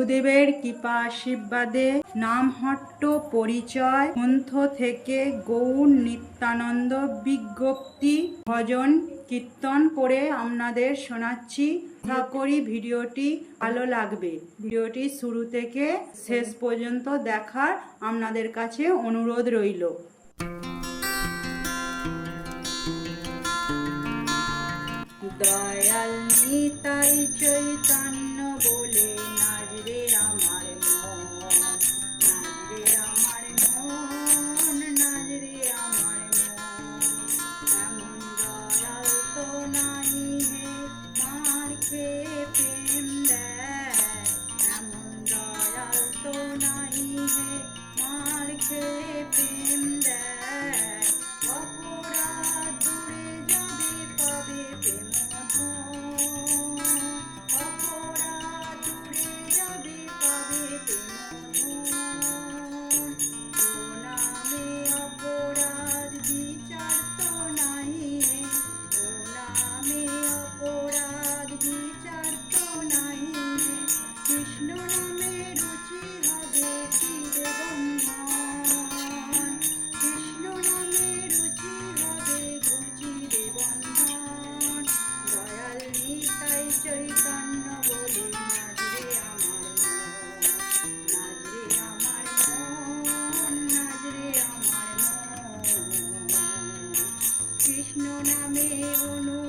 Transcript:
গুরুদেবের কৃপা আশীর্বাদে নামহট্ট পরিচয় গ্রন্থ থেকে গৌর নিত্যানন্দ বিজ্ঞপ্তি ভজন কীর্তন করে আপনাদের শোনাচ্ছি। আশা করি ভিডিওটি ভালো লাগবে। ভিডিওটি শুরু থেকে শেষ পর্যন্ত দেখার আপনাদের কাছে অনুরোধ রইল। দয়াল নিতাই বলে কৃষ্ণ নামে অনু